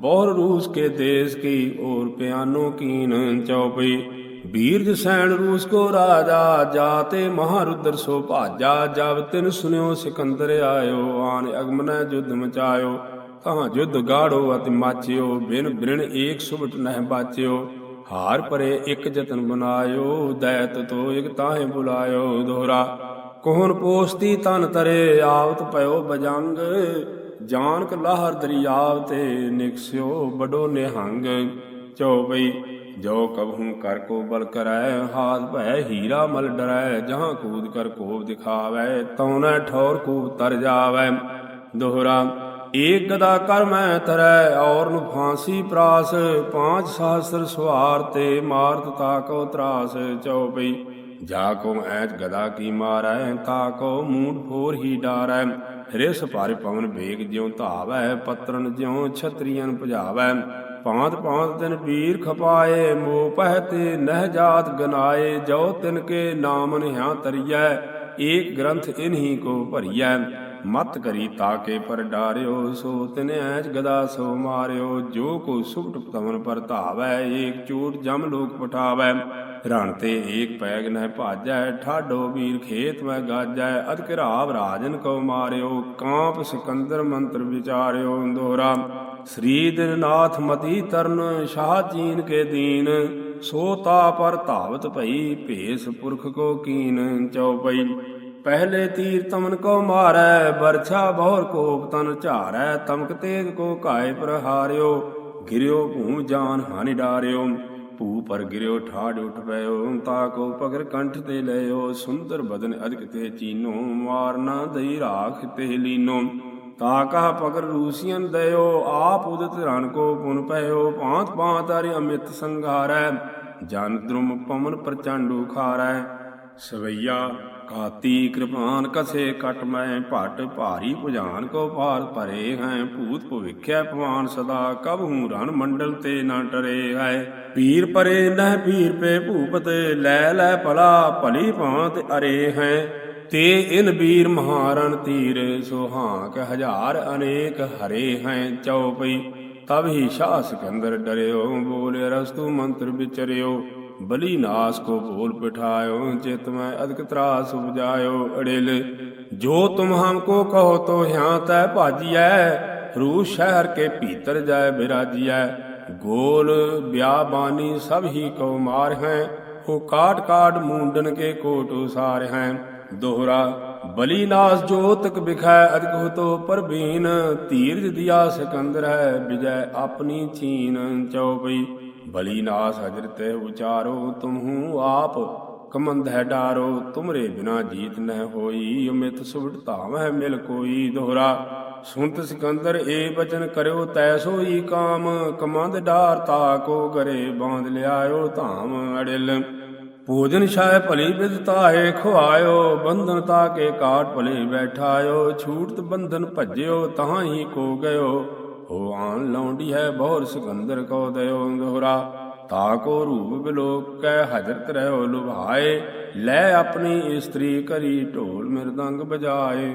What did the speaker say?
ਬਹੁਰ ਰੂਸ ਕੇ ਦੇਸ ਕੀ ਔਰ ਪਿਆਨੋ ਕੀਨ ਚਉਪਈ ਬੀਰਜ ਸੈਣ ਰੂਸ ਕੋ ਰਾਜਾ, ਜਾਤੇ ਮਹਾਰੁਦਰ ਸੋ ਭਾਜਾ। ਜਬ ਤਿਨ ਸੁਨਿਓ ਸਿਕੰਦਰ ਆਇਓ, ਆਨ ਅਗਮਨੈ ਜੁਧ ਮਚਾਇਓ। ਤਾਂ ਜੁਧ ਗਾੜੋ ਅਤਿ ਮਾਚਿਓ, ਬਿਨ ਬ੍ਰਿਣ ਏਕ ਸੁਭਟ ਨਹਿ ਬਾਚਿਓ। ਹਾਰ ਪਰੇ ਇੱਕ ਜਤਨ ਬਨਾਇਓ, ਦੈਤ ਤੋ ਇਕ ਤਾਹੇ ਬੁਲਾਇਓ। ਦੋਹਰਾ, ਕੋਹਨ ਪੋਸਤੀ ਤਨ ਤਰੇ, ਆਵਤ ਪਇਓ ਬਜੰਗ। ਜਾਨਕ ਲਾਹਰ ਦਰਿਆਵ ਤੇ ਨਿਕਸਿਓ ਬਡੋ ਨਿਹੰਗ। ਚਉਪਈ ਜੋ ਕਬਹੂ ਕਰ ਕੋ ਬਲ ਕਰੈ, ਹਾਥ ਭੈ ਹੀਰਾ ਮਲ ਡਰੈ, ਜਹਾਂ ਕੂਦ ਕਰ ਕੋਪ ਦਿਖਾਵੈ ਤਉ ਠੌਰ ਕੂਪ ਤਰ ਜਾਵੈ। ਦੋਹਰਾ, ਏਕ ਗਦਾ ਕਰ ਮੈਂ ਤਰੈ, ਔਰ ਨੂੰ ਫਾਂਸੀ ਪ੍ਰਾਸ, ਪਾਂਚ ਸਹਸਰ ਸਵਾਰ ਤੇ ਮਾਰਤ ਤਾਕੋ ਤਰਾਸ। ਚਉਪਈ ਜਾ ਕੋ ਐਚ ਗਦਾ ਕੀ ਮਾਰੈ ਤਾਕੋ ਮੂਡ ਫੋਰ ਹੀ ਡਾਰੈ। ਰਿਸ ਭਰ ਪਵਨ ਵੇਗ ਜਿਉ ਧਾਵੈ, ਪਤਰਨ ਜਿਉ ਛਤਰੀਆਂ ਭਜਾਵੈ। ਪਾਂਤ ਪਾਂਤ ਤਿਨ ਵੀਰ ਖਪਾਏ ਮੋ ਪਹਿ ਤੇ ਨਹਿ ਜਾਤ ਗਨਾਏ। ਜੋ ਤਿਨ ਕੇ ਨਾਮ ਨਿਹਾਂ ਤਰੀਐ ਏਕ ਗ੍ਰੰਥ ਇਨਹੀ ਕੋ ਭਰੀਐ। ਮਤ ਕਰੀ ਤਾਕੇ ਪਰ ਡਾਰਿਓ, ਸੋ ਤਿਨ ਗਦਾ ਸੋ ਮਾਰਿਓ, ਜੋ ਕੋ ਸੁਭਟ ਤਮਨ ਪਰ ਧਾਵੈ, ਏਕ ਚੂਟ ਜਮ ਲੋਕ ਪਟਾਵੈ ਰਣ ਤੇ ਏਕ ਪੈਗ ਨਹਿ ਭਾਜੈ, ਠਾਡੋ ਵੀਰ ਖੇਤ ਮੈਂ ਗਾਜੈ, ਅਦ ਘਰਾਵ ਰਾਜਨ ਕੋ ਮਾਰਿਓ, ਕਾਂਪ ਸਿਕੰਦਰ ਮੰਤਰ ਵਿਚਾਰਿਓ ਦੋਹਰਾ ਸ੍ਰੀ ਦਿਨਨਾਥ ਮਤੀ ਤਰਨ, ਸ਼ਾਹ ਚੀਨ ਕੇ ਦੀਨ, ਸੋ ਤਾ ਪਰ ਧਾਵਤ ਭਈ, ਭੇਸ ਪੁਰਖ ਕੋ ਕੀਨ ਚਉਪਈ ਪਹਿਲੇ ਤੀਰ ਤਮਨ ਕੋ ਮਾਰੈ ਬਰਛਾ ਬਹੁਰ ਕੋਪ ਤਨ ਝਾਰੈ, ਤਮਕ ਤੇਗ ਕੋ ਘਾਇ ਪ੍ਰਹਾਰਿਓ, ਗਿਰਿਓ ਭੂਮ ਜਾਨ ਹਾਨਿ ਡਾਰਿਓ, ਭੂ ਪਰ ਗਿਰਿਓ ਠਾੜ ਉਠ ਪਇਓ, ਤਾ ਕੋ ਪਗਰ ਕੰਠ ਤੇ ਲਿਓ ਸੁੰਦਰ ਬਦਨ ਅਧਿਕ ਤੇ ਚੀਨੋ ਮਾਰਨਾ ਦਈ ਰਾਖ ਤੇ ਲੀਨੋ, ਤਾ ਕਹ ਪਗਰ ਰੂਸੀਅਨ ਦਇਓ, ਆਪ ਉਦਤ ਰਣ ਕੋ ਪੁਨ ਪਇਓ ਭਾਂਤ ਭਾਂਤ ਹਰਿ ਅਮਿਤ ਸੰਘਾਰੈ, ਜਨ ਦ੍ਰੁਮ ਪਵਨ ਪ੍ਰਚੰਡ ਖਾਰੈ ਸਵਈਆ, ਕਾਤੀ ਕਿਰਪਾਨ ਕਸੇ ਕਟ ਮੈਂ, ਭਟ ਭਾਰੀ ਭੁਜਾਨ ਕੋ ਭਾਰ ਭਰੇ ਹੈ, ਭੂਤ ਭਵਿਖਿਆ ਭਵਾਨ ਸਦਾ, ਕਬ ਰਣ ਮੰਡਲ ਤੇ ਨਾ ਟਰੇ ਹੈ। ਪੀਰ ਪਰੇ ਨਹਿ ਪੀਰ ਪੇ ਭੂਪਤ, ਲੈ ਲੈ ਭਲਾ ਭਲੀ ਭਾਂਤ ਅਰੇ ਹੈ। ਤੇ ਇਨ ਵੀਰ ਮਹਾਰਨ ਤੀਰ, ਸੁਹਾਕ ਹਜ਼ਾਰ ਅਨੇਕ ਹਰੇ ਹੈ। ਚਉਪਈ ਤਬ ਹੀ ਸ਼ਾਹ ਸਿਕੰਦਰ ਡਰਿਓ, ਬੋਲੇ ਰਸਤੂ ਮੰਤਰ ਵਿਚਰਿਓ। ਬਲੀ ਨਾਸ ਕੋ ਭੂਲ ਬਿਠਾਇਓ ਚਿਤ ਮੈਂ ਅਦਕ ਤਰਾਸ ਉਪਜਾਇਓ। ਅੜਿਲ, ਜੋ ਤੁਮ ਹਮਕੋ ਕਹੋ ਤੋ ਹਿਆਂ ਤੈ ਭਾਜੀਐ ਰੂ ਸ਼ਹਿਰ ਕੇ ਭੀਤਰ ਜਾਏ ਬਿਰਾਜੀਐ। ਗੋਲ ਬਿਆਬਾਨੀ ਸਭ ਹੀ ਕੋ ਮਾਰ ਹੈ, ਉਹ ਕਾਟ ਕਾਟ ਮੂੰਡਨ ਕੇ ਕੋਟ ਉਸਾਰ ਹੈ। ਦੋਹਰਾ, ਬਲੀ ਨਾਸ ਜੋ ਤਕ ਬਿਖੈ, ਅਦਕ ਹੋ ਤੋ ਪਰਬੀਨ ਧੀਰਜ ਦਿਆ ਸਿਕੰਦਰ ਹੈ ਵਿਜੈ ਆਪਣੀ ਚੀਨ ਚਉਪਈ। ਬਲੀ ਨਾਸ ਹਜਰ ਹਜਰਤ ਵਿਚਾਰੋ ਤੁਮਹੂ ਆਪ ਕਮੰਦ ਹੈ ਡਾਰੋ, ਤੁਮਰੇ ਬਿਨਾ ਜੀਤ ਨਹਿ ਹੋਈ, ਅਮਿਤ ਸੁਭਟ ਧਾਮ ਹੈ ਮਿਲ ਕੋਈ ਦੋਹਰਾ। ਸੁਨਤ ਸਿਕੰਦਰ ਏ ਬਚਨ ਕਰਿਓ, ਤੈ ਸੋਈ ਕਾਮ, ਕਮੰਦ ਡਾਰ ਤਾ ਕੋ ਕਰੇ ਬਾਂਧ ਲਿਆਇਓ ਧਾਮ ਅੜਿਲ। ਭੋਜਨ ਛਾਇ ਭਲੀ ਬਿਦ ਤਾਏ ਖਵਾਇਓ ਬੰਧਨ ਤਾ ਕੇ ਕਾਟ ਭਲੇ ਬੈਠਾਇਓ ਛੂਟਤ ਬੰਧਨ ਭਜਿਓ, ਤਹਾਂ ਹੀ ਕੋ ਗਇਓ। ਉਹ ਆਣ ਲਾਉਂਦੀ ਹੈ ਬਹੁਰ ਸਿਕੰਦਰ ਕੋ ਦਇਓ ਦੋਹਰਾ ਤਾ ਕੋ ਰੂਪ ਬਿਲੋਕ ਕੈ ਹਜਰਤ ਰਹਿਓ ਲੁਭਾਏ, ਲੈ ਆਪਣੀ ਇਸਤਰੀ ਕਰੀ ਢੋਲ ਮਿਰਦੰਗ ਬਜਾਏ